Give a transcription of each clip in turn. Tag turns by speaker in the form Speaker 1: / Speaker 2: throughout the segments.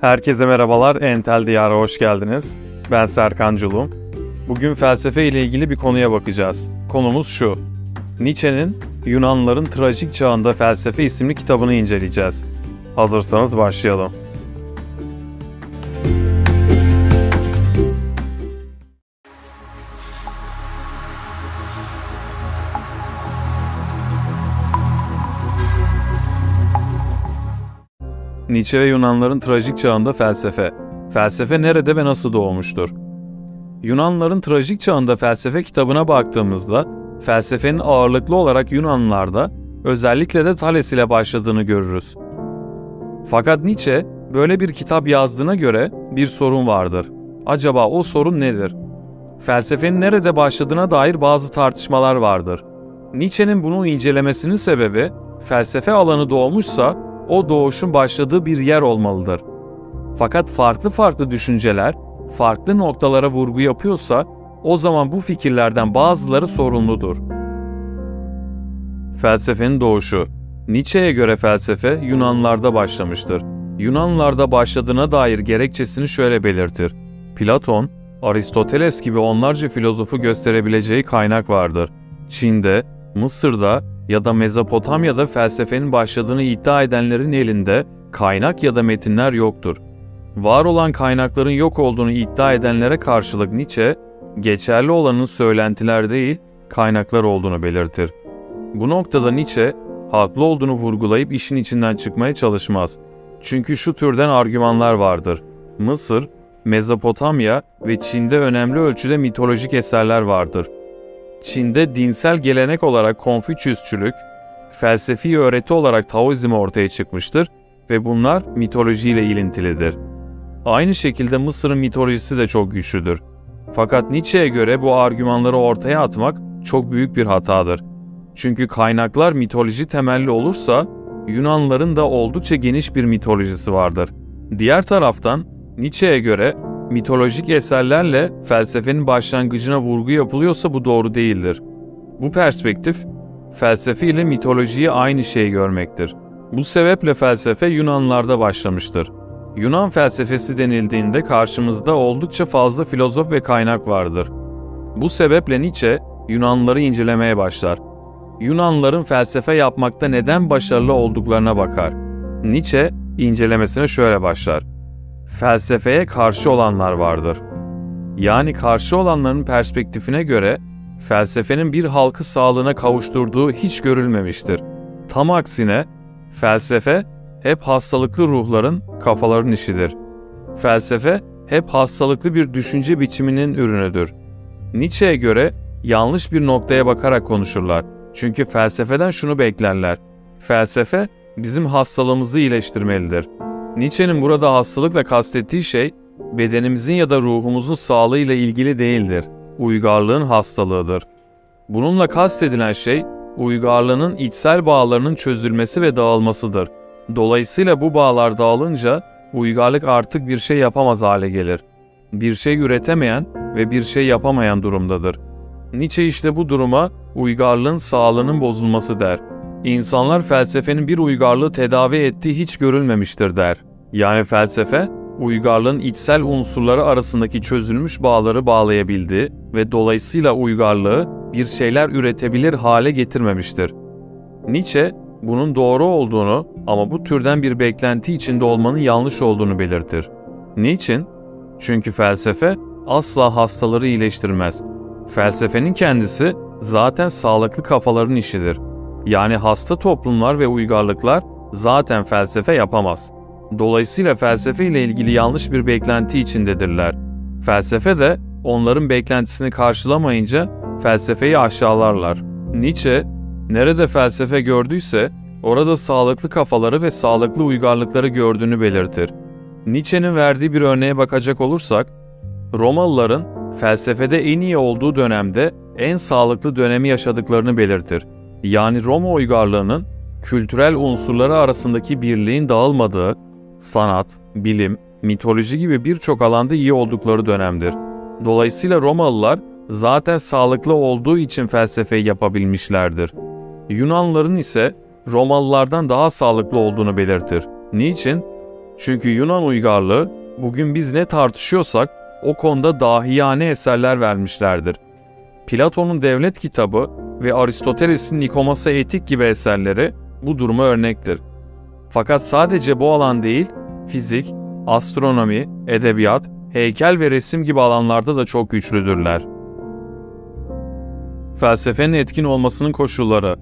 Speaker 1: Herkese merhabalar, Entel Diyar'a hoş geldiniz. Ben Serkan Culum. Bugün felsefe ile ilgili bir konuya bakacağız. Konumuz şu. Nietzsche'nin Yunanların Trajik Çağında Felsefe isimli kitabını inceleyeceğiz. Hazırsanız başlayalım. Nietzsche ve Yunanların trajik çağında felsefe. Felsefe nerede ve nasıl doğmuştur? Yunanların trajik çağında felsefe kitabına baktığımızda felsefenin ağırlıklı olarak Yunanlılarda özellikle de Thales ile başladığını görürüz. Fakat Nietzsche böyle bir kitap yazdığına göre bir sorun vardır. Acaba o sorun nedir? Felsefenin nerede başladığına dair bazı tartışmalar vardır. Nietzsche'nin bunu incelemesinin sebebi felsefe alanı doğmuşsa o doğuşun başladığı bir yer olmalıdır. Fakat farklı farklı düşünceler farklı noktalara vurgu yapıyorsa o zaman bu fikirlerden bazıları sorumludur. Felsefenin doğuşu Nietzsche'ye göre felsefe Yunanlarda başlamıştır. Yunanlarda başladığına dair gerekçesini şöyle belirtir. Platon, Aristoteles gibi onlarca filozofu gösterebileceği kaynak vardır. Çin'de, Mısır'da ya da Mezopotamya'da felsefenin başladığını iddia edenlerin elinde kaynak ya da metinler yoktur. Var olan kaynakların yok olduğunu iddia edenlere karşılık Nietzsche, geçerli olanın söylentiler değil, kaynaklar olduğunu belirtir. Bu noktada Nietzsche, haklı olduğunu vurgulayıp işin içinden çıkmaya çalışmaz. Çünkü şu türden argümanlar vardır. Mısır, Mezopotamya ve Çin'de önemli ölçüde mitolojik eserler vardır. Çin'de dinsel gelenek olarak Konfüçyüsçülük, felsefi öğreti olarak Taoizm ortaya çıkmıştır ve bunlar mitolojiyle ilintilidir. Aynı şekilde Mısır'ın mitolojisi de çok güçlüdür. Fakat Nietzsche'ye göre bu argümanları ortaya atmak çok büyük bir hatadır. Çünkü kaynaklar mitoloji temelli olursa Yunanların da oldukça geniş bir mitolojisi vardır. Diğer taraftan Nietzsche'ye göre mitolojik eserlerle felsefenin başlangıcına vurgu yapılıyorsa bu doğru değildir. Bu perspektif, felsefe ile mitolojiyi aynı şey görmektir. Bu sebeple felsefe Yunanlarda başlamıştır. Yunan felsefesi denildiğinde karşımızda oldukça fazla filozof ve kaynak vardır. Bu sebeple Nietzsche Yunanları incelemeye başlar. Yunanların felsefe yapmakta neden başarılı olduklarına bakar. Nietzsche incelemesine şöyle başlar felsefeye karşı olanlar vardır. Yani karşı olanların perspektifine göre felsefenin bir halkı sağlığına kavuşturduğu hiç görülmemiştir. Tam aksine felsefe hep hastalıklı ruhların kafaların işidir. Felsefe hep hastalıklı bir düşünce biçiminin ürünüdür. Nietzsche'ye göre yanlış bir noktaya bakarak konuşurlar. Çünkü felsefeden şunu beklerler. Felsefe bizim hastalığımızı iyileştirmelidir. Nietzsche'nin burada hastalıkla kastettiği şey bedenimizin ya da ruhumuzun sağlığıyla ilgili değildir. Uygarlığın hastalığıdır. Bununla kastedilen şey uygarlığın içsel bağlarının çözülmesi ve dağılmasıdır. Dolayısıyla bu bağlar dağılınca uygarlık artık bir şey yapamaz hale gelir. Bir şey üretemeyen ve bir şey yapamayan durumdadır. Nietzsche işte bu duruma uygarlığın sağlığının bozulması der. İnsanlar felsefenin bir uygarlığı tedavi ettiği hiç görülmemiştir der. Yani felsefe, uygarlığın içsel unsurları arasındaki çözülmüş bağları bağlayabildi ve dolayısıyla uygarlığı bir şeyler üretebilir hale getirmemiştir. Nietzsche, bunun doğru olduğunu ama bu türden bir beklenti içinde olmanın yanlış olduğunu belirtir. Niçin? Çünkü felsefe asla hastaları iyileştirmez. Felsefenin kendisi zaten sağlıklı kafaların işidir. Yani hasta toplumlar ve uygarlıklar zaten felsefe yapamaz. Dolayısıyla felsefe ile ilgili yanlış bir beklenti içindedirler. Felsefe de onların beklentisini karşılamayınca felsefeyi aşağılarlar. Nietzsche, nerede felsefe gördüyse orada sağlıklı kafaları ve sağlıklı uygarlıkları gördüğünü belirtir. Nietzsche'nin verdiği bir örneğe bakacak olursak, Romalıların felsefede en iyi olduğu dönemde en sağlıklı dönemi yaşadıklarını belirtir. Yani Roma uygarlığının kültürel unsurları arasındaki birliğin dağılmadığı, sanat, bilim, mitoloji gibi birçok alanda iyi oldukları dönemdir. Dolayısıyla Romalılar zaten sağlıklı olduğu için felsefeyi yapabilmişlerdir. Yunanlıların ise Romalılardan daha sağlıklı olduğunu belirtir. Niçin? Çünkü Yunan uygarlığı bugün biz ne tartışıyorsak o konuda dahiyane eserler vermişlerdir. Platon'un devlet kitabı ve Aristoteles'in Nikomasa Etik gibi eserleri bu duruma örnektir. Fakat sadece bu alan değil, fizik, astronomi, edebiyat, heykel ve resim gibi alanlarda da çok güçlüdürler. Felsefenin etkin olmasının koşulları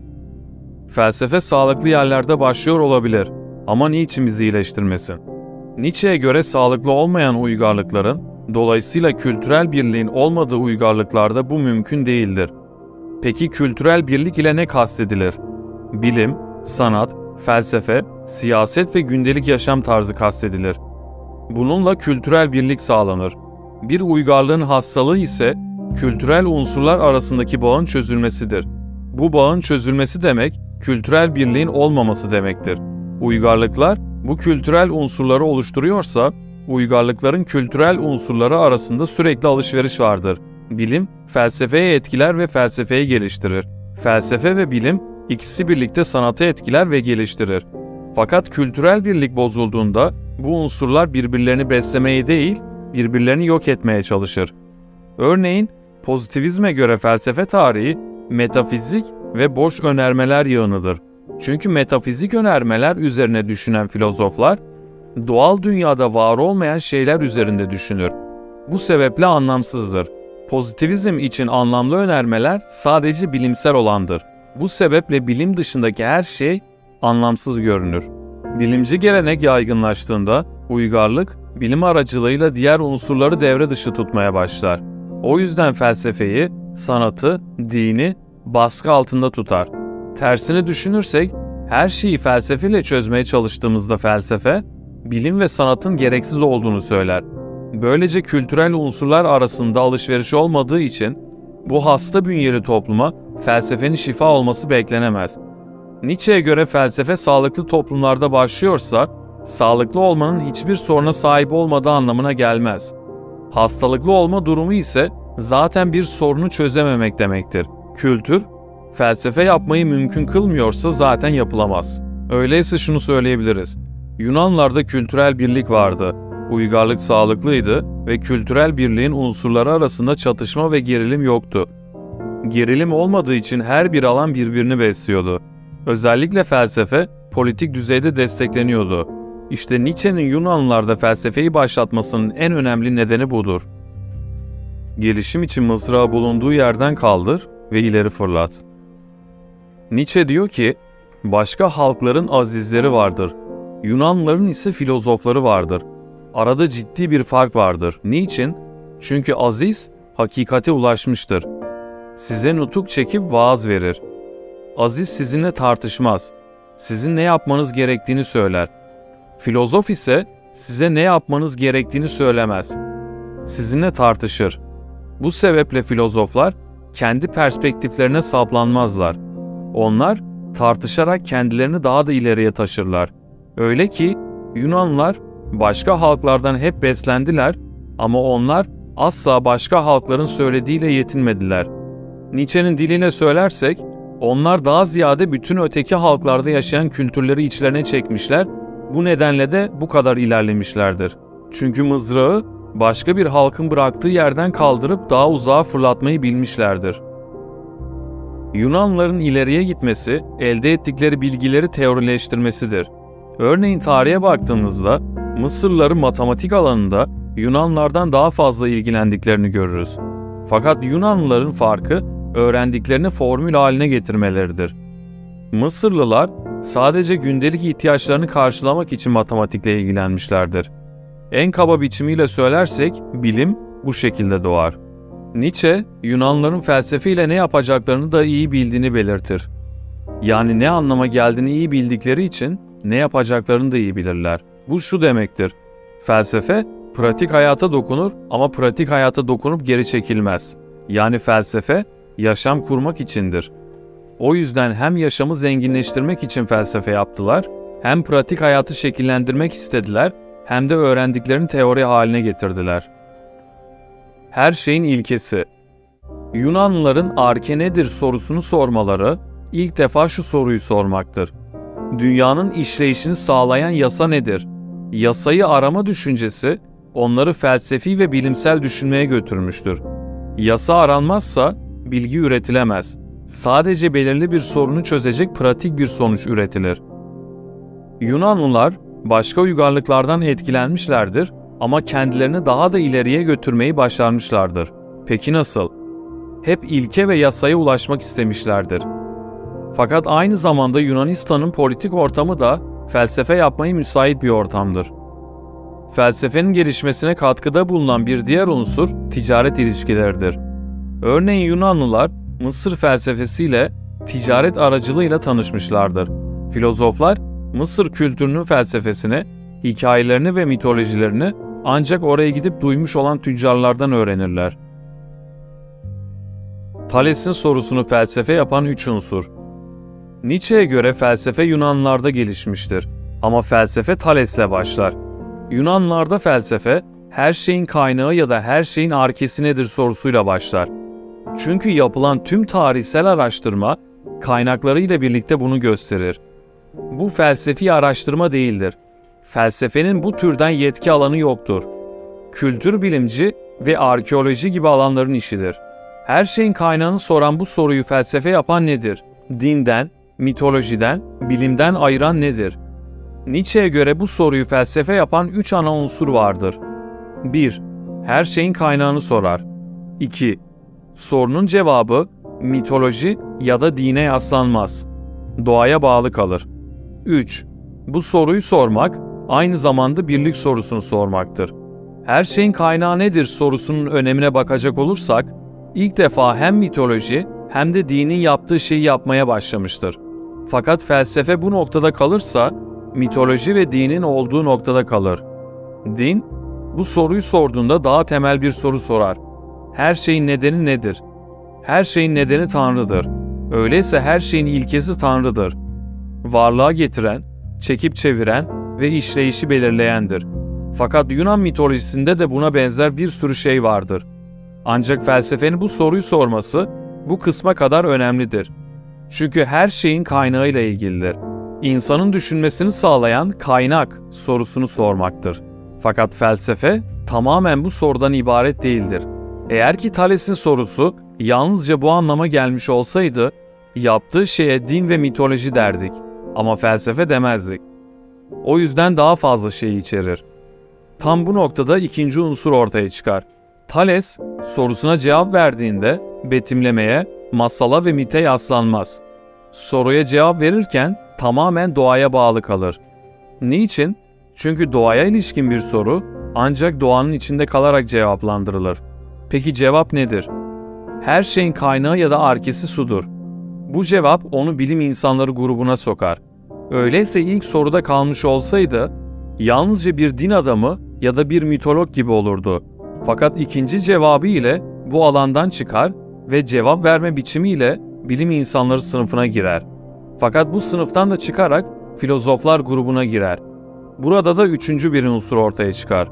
Speaker 1: Felsefe sağlıklı yerlerde başlıyor olabilir ama niçin bizi iyileştirmesin? Nietzsche'ye göre sağlıklı olmayan uygarlıkların, dolayısıyla kültürel birliğin olmadığı uygarlıklarda bu mümkün değildir. Peki kültürel birlik ile ne kastedilir? Bilim, sanat, felsefe, siyaset ve gündelik yaşam tarzı kastedilir. Bununla kültürel birlik sağlanır. Bir uygarlığın hastalığı ise kültürel unsurlar arasındaki bağın çözülmesidir. Bu bağın çözülmesi demek, kültürel birliğin olmaması demektir. Uygarlıklar bu kültürel unsurları oluşturuyorsa, uygarlıkların kültürel unsurları arasında sürekli alışveriş vardır. Bilim, felsefeye etkiler ve felsefeyi geliştirir. Felsefe ve bilim, ikisi birlikte sanatı etkiler ve geliştirir. Fakat kültürel birlik bozulduğunda bu unsurlar birbirlerini beslemeye değil, birbirlerini yok etmeye çalışır. Örneğin, pozitivizme göre felsefe tarihi, metafizik ve boş önermeler yığınıdır. Çünkü metafizik önermeler üzerine düşünen filozoflar, doğal dünyada var olmayan şeyler üzerinde düşünür. Bu sebeple anlamsızdır. Pozitivizm için anlamlı önermeler sadece bilimsel olandır. Bu sebeple bilim dışındaki her şey anlamsız görünür. Bilimci gelenek yaygınlaştığında uygarlık bilim aracılığıyla diğer unsurları devre dışı tutmaya başlar. O yüzden felsefeyi, sanatı, dini baskı altında tutar. Tersini düşünürsek her şeyi felsefeyle çözmeye çalıştığımızda felsefe, bilim ve sanatın gereksiz olduğunu söyler. Böylece kültürel unsurlar arasında alışveriş olmadığı için bu hasta bünyeli topluma felsefenin şifa olması beklenemez. Nietzsche'ye göre felsefe sağlıklı toplumlarda başlıyorsa, sağlıklı olmanın hiçbir soruna sahip olmadığı anlamına gelmez. Hastalıklı olma durumu ise zaten bir sorunu çözememek demektir. Kültür, felsefe yapmayı mümkün kılmıyorsa zaten yapılamaz. Öyleyse şunu söyleyebiliriz. Yunanlarda kültürel birlik vardı. Uygarlık sağlıklıydı ve kültürel birliğin unsurları arasında çatışma ve gerilim yoktu. Gerilim olmadığı için her bir alan birbirini besliyordu. Özellikle felsefe politik düzeyde destekleniyordu. İşte Nietzsche'nin Yunanlılarda felsefeyi başlatmasının en önemli nedeni budur. Gelişim için mızrağı bulunduğu yerden kaldır ve ileri fırlat. Nietzsche diyor ki, başka halkların azizleri vardır. Yunanlıların ise filozofları vardır. Arada ciddi bir fark vardır. Niçin? Çünkü aziz hakikate ulaşmıştır. Size nutuk çekip vaaz verir. Aziz sizinle tartışmaz. Sizin ne yapmanız gerektiğini söyler. Filozof ise size ne yapmanız gerektiğini söylemez. Sizinle tartışır. Bu sebeple filozoflar kendi perspektiflerine saplanmazlar. Onlar tartışarak kendilerini daha da ileriye taşırlar. Öyle ki Yunanlar başka halklardan hep beslendiler ama onlar asla başka halkların söylediğiyle yetinmediler. Nietzsche'nin diline söylersek, onlar daha ziyade bütün öteki halklarda yaşayan kültürleri içlerine çekmişler, bu nedenle de bu kadar ilerlemişlerdir. Çünkü mızrağı başka bir halkın bıraktığı yerden kaldırıp daha uzağa fırlatmayı bilmişlerdir. Yunanların ileriye gitmesi, elde ettikleri bilgileri teorileştirmesidir. Örneğin tarihe baktığımızda Mısırlıların matematik alanında Yunanlardan daha fazla ilgilendiklerini görürüz. Fakat Yunanlıların farkı öğrendiklerini formül haline getirmeleridir. Mısırlılar sadece gündelik ihtiyaçlarını karşılamak için matematikle ilgilenmişlerdir. En kaba biçimiyle söylersek bilim bu şekilde doğar. Nietzsche, Yunanların felsefeyle ne yapacaklarını da iyi bildiğini belirtir. Yani ne anlama geldiğini iyi bildikleri için ne yapacaklarını da iyi bilirler. Bu şu demektir. Felsefe pratik hayata dokunur ama pratik hayata dokunup geri çekilmez. Yani felsefe yaşam kurmak içindir. O yüzden hem yaşamı zenginleştirmek için felsefe yaptılar, hem pratik hayatı şekillendirmek istediler, hem de öğrendiklerini teori haline getirdiler. Her şeyin ilkesi. Yunanlıların arke nedir sorusunu sormaları ilk defa şu soruyu sormaktır. Dünyanın işleyişini sağlayan yasa nedir? Yasayı arama düşüncesi onları felsefi ve bilimsel düşünmeye götürmüştür. Yasa aranmazsa bilgi üretilemez. Sadece belirli bir sorunu çözecek pratik bir sonuç üretilir. Yunanlılar başka uygarlıklardan etkilenmişlerdir ama kendilerini daha da ileriye götürmeyi başarmışlardır. Peki nasıl? Hep ilke ve yasaya ulaşmak istemişlerdir. Fakat aynı zamanda Yunanistan'ın politik ortamı da felsefe yapmayı müsait bir ortamdır. Felsefenin gelişmesine katkıda bulunan bir diğer unsur ticaret ilişkileridir. Örneğin Yunanlılar Mısır felsefesiyle ticaret aracılığıyla tanışmışlardır. Filozoflar Mısır kültürünün felsefesini, hikayelerini ve mitolojilerini ancak oraya gidip duymuş olan tüccarlardan öğrenirler. Thales'in sorusunu felsefe yapan üç unsur. Nietzsche'ye göre felsefe Yunanlarda gelişmiştir. Ama felsefe Thales'le başlar. Yunanlarda felsefe, her şeyin kaynağı ya da her şeyin arkesi nedir sorusuyla başlar. Çünkü yapılan tüm tarihsel araştırma, kaynaklarıyla birlikte bunu gösterir. Bu felsefi araştırma değildir. Felsefenin bu türden yetki alanı yoktur. Kültür bilimci ve arkeoloji gibi alanların işidir. Her şeyin kaynağını soran bu soruyu felsefe yapan nedir? Dinden, mitolojiden, bilimden ayıran nedir? Nietzsche'ye göre bu soruyu felsefe yapan üç ana unsur vardır. 1. Her şeyin kaynağını sorar. 2. Sorunun cevabı mitoloji ya da dine yaslanmaz. Doğaya bağlı kalır. 3. Bu soruyu sormak aynı zamanda birlik sorusunu sormaktır. Her şeyin kaynağı nedir sorusunun önemine bakacak olursak, ilk defa hem mitoloji hem de dinin yaptığı şeyi yapmaya başlamıştır. Fakat felsefe bu noktada kalırsa, mitoloji ve dinin olduğu noktada kalır. Din, bu soruyu sorduğunda daha temel bir soru sorar. Her şeyin nedeni nedir? Her şeyin nedeni Tanrı'dır. Öyleyse her şeyin ilkesi Tanrı'dır. Varlığa getiren, çekip çeviren ve işleyişi belirleyendir. Fakat Yunan mitolojisinde de buna benzer bir sürü şey vardır. Ancak felsefenin bu soruyu sorması bu kısma kadar önemlidir. Çünkü her şeyin kaynağıyla ilgilidir. İnsanın düşünmesini sağlayan kaynak sorusunu sormaktır. Fakat felsefe tamamen bu sorudan ibaret değildir. Eğer ki Thales'in sorusu yalnızca bu anlama gelmiş olsaydı, yaptığı şeye din ve mitoloji derdik ama felsefe demezdik. O yüzden daha fazla şey içerir. Tam bu noktada ikinci unsur ortaya çıkar. Thales sorusuna cevap verdiğinde betimlemeye, masala ve mite yaslanmaz. Soruya cevap verirken tamamen doğaya bağlı kalır. Niçin? Çünkü doğaya ilişkin bir soru ancak doğanın içinde kalarak cevaplandırılır. Peki cevap nedir? Her şeyin kaynağı ya da arkesi sudur. Bu cevap onu bilim insanları grubuna sokar. Öyleyse ilk soruda kalmış olsaydı yalnızca bir din adamı ya da bir mitolog gibi olurdu. Fakat ikinci cevabı ile bu alandan çıkar ve cevap verme biçimiyle bilim insanları sınıfına girer. Fakat bu sınıftan da çıkarak filozoflar grubuna girer. Burada da üçüncü bir unsur ortaya çıkar.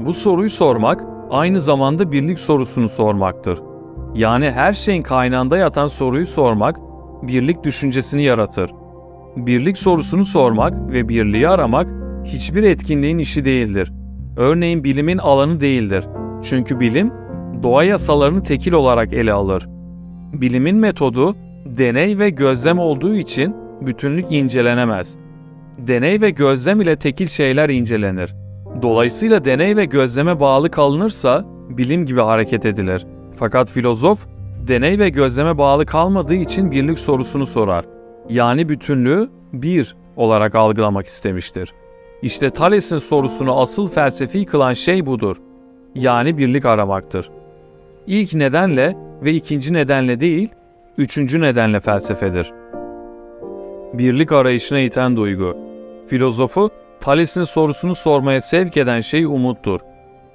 Speaker 1: Bu soruyu sormak aynı zamanda birlik sorusunu sormaktır. Yani her şeyin kaynağında yatan soruyu sormak birlik düşüncesini yaratır. Birlik sorusunu sormak ve birliği aramak hiçbir etkinliğin işi değildir. Örneğin bilimin alanı değildir. Çünkü bilim doğa yasalarını tekil olarak ele alır. Bilimin metodu deney ve gözlem olduğu için bütünlük incelenemez. Deney ve gözlem ile tekil şeyler incelenir. Dolayısıyla deney ve gözleme bağlı kalınırsa bilim gibi hareket edilir. Fakat filozof deney ve gözleme bağlı kalmadığı için birlik sorusunu sorar. Yani bütünlüğü bir olarak algılamak istemiştir. İşte Thales'in sorusunu asıl felsefi kılan şey budur. Yani birlik aramaktır. İlk nedenle ve ikinci nedenle değil, üçüncü nedenle felsefedir. Birlik arayışına iten duygu. Filozofu, Thales'in sorusunu sormaya sevk eden şey umuttur.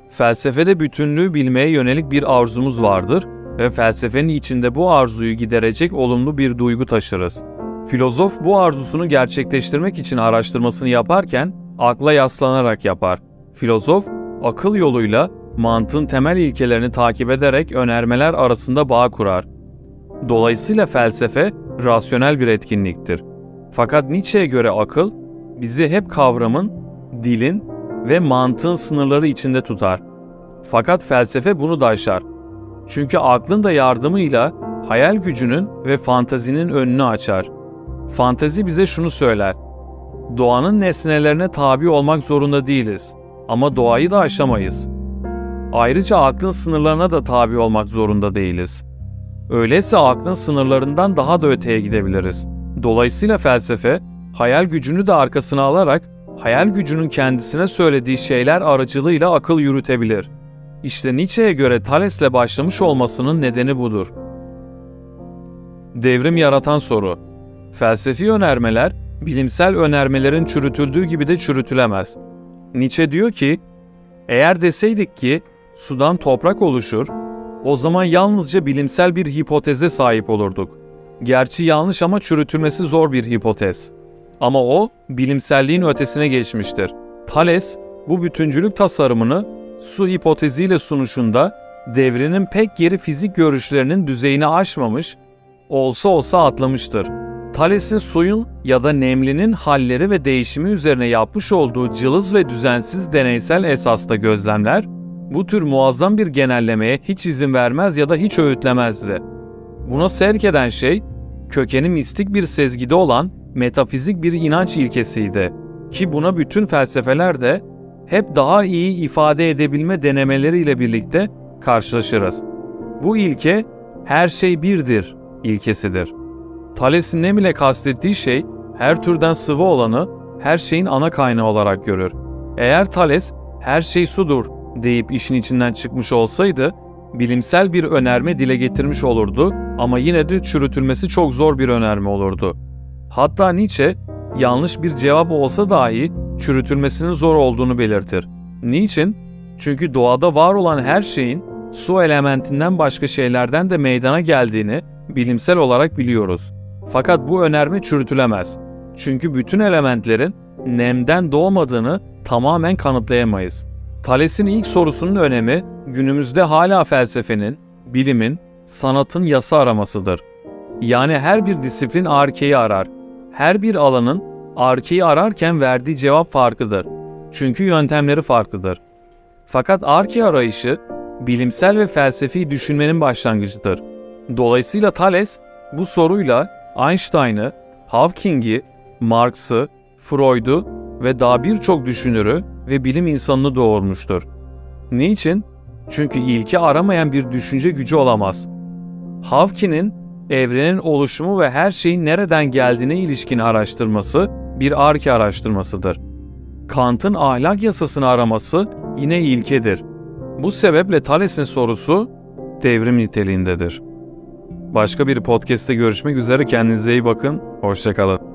Speaker 1: Felsefede bütünlüğü bilmeye yönelik bir arzumuz vardır ve felsefenin içinde bu arzuyu giderecek olumlu bir duygu taşırız. Filozof bu arzusunu gerçekleştirmek için araştırmasını yaparken akla yaslanarak yapar. Filozof, akıl yoluyla mantığın temel ilkelerini takip ederek önermeler arasında bağ kurar. Dolayısıyla felsefe rasyonel bir etkinliktir. Fakat Nietzsche'ye göre akıl bizi hep kavramın, dilin ve mantığın sınırları içinde tutar. Fakat felsefe bunu da aşar. Çünkü aklın da yardımıyla hayal gücünün ve fantazinin önünü açar. Fantezi bize şunu söyler. Doğanın nesnelerine tabi olmak zorunda değiliz ama doğayı da aşamayız. Ayrıca aklın sınırlarına da tabi olmak zorunda değiliz. Öyleyse aklın sınırlarından daha da öteye gidebiliriz. Dolayısıyla felsefe, hayal gücünü de arkasına alarak hayal gücünün kendisine söylediği şeyler aracılığıyla akıl yürütebilir. İşte Nietzsche'ye göre Thales'le başlamış olmasının nedeni budur. Devrim yaratan soru. Felsefi önermeler, bilimsel önermelerin çürütüldüğü gibi de çürütülemez. Nietzsche diyor ki, eğer deseydik ki sudan toprak oluşur, o zaman yalnızca bilimsel bir hipoteze sahip olurduk. Gerçi yanlış ama çürütülmesi zor bir hipotez. Ama o bilimselliğin ötesine geçmiştir. Thales bu bütüncülük tasarımını su hipoteziyle sunuşunda devrinin pek geri fizik görüşlerinin düzeyini aşmamış, olsa olsa atlamıştır. Thales'in suyun ya da nemlinin halleri ve değişimi üzerine yapmış olduğu cılız ve düzensiz deneysel esasda gözlemler, bu tür muazzam bir genellemeye hiç izin vermez ya da hiç öğütlemezdi. Buna sevk eden şey, kökeni mistik bir sezgide olan metafizik bir inanç ilkesiydi. Ki buna bütün felsefeler de hep daha iyi ifade edebilme denemeleriyle birlikte karşılaşırız. Bu ilke her şey birdir ilkesidir. Thales'in nem ile kastettiği şey her türden sıvı olanı her şeyin ana kaynağı olarak görür. Eğer Thales her şey sudur deyip işin içinden çıkmış olsaydı bilimsel bir önerme dile getirmiş olurdu ama yine de çürütülmesi çok zor bir önerme olurdu. Hatta Nietzsche yanlış bir cevap olsa dahi çürütülmesinin zor olduğunu belirtir. Niçin? Çünkü doğada var olan her şeyin su elementinden başka şeylerden de meydana geldiğini bilimsel olarak biliyoruz. Fakat bu önerme çürütülemez. Çünkü bütün elementlerin nemden doğmadığını tamamen kanıtlayamayız. Thales'in ilk sorusunun önemi günümüzde hala felsefenin, bilimin, sanatın yasa aramasıdır. Yani her bir disiplin arkeyi arar. Her bir alanın arkeyi ararken verdiği cevap farklıdır. Çünkü yöntemleri farklıdır. Fakat arke arayışı bilimsel ve felsefi düşünmenin başlangıcıdır. Dolayısıyla Thales bu soruyla Einstein'ı, Hawking'i, Marx'ı, Freud'u ve daha birçok düşünürü ve bilim insanını doğurmuştur. Niçin? Çünkü ilki aramayan bir düşünce gücü olamaz. Hawking'in evrenin oluşumu ve her şeyin nereden geldiğine ilişkin araştırması bir arke araştırmasıdır. Kant'ın ahlak yasasını araması yine ilkedir. Bu sebeple Thales'in sorusu devrim niteliğindedir. Başka bir podcast'te görüşmek üzere kendinize iyi bakın, hoşçakalın.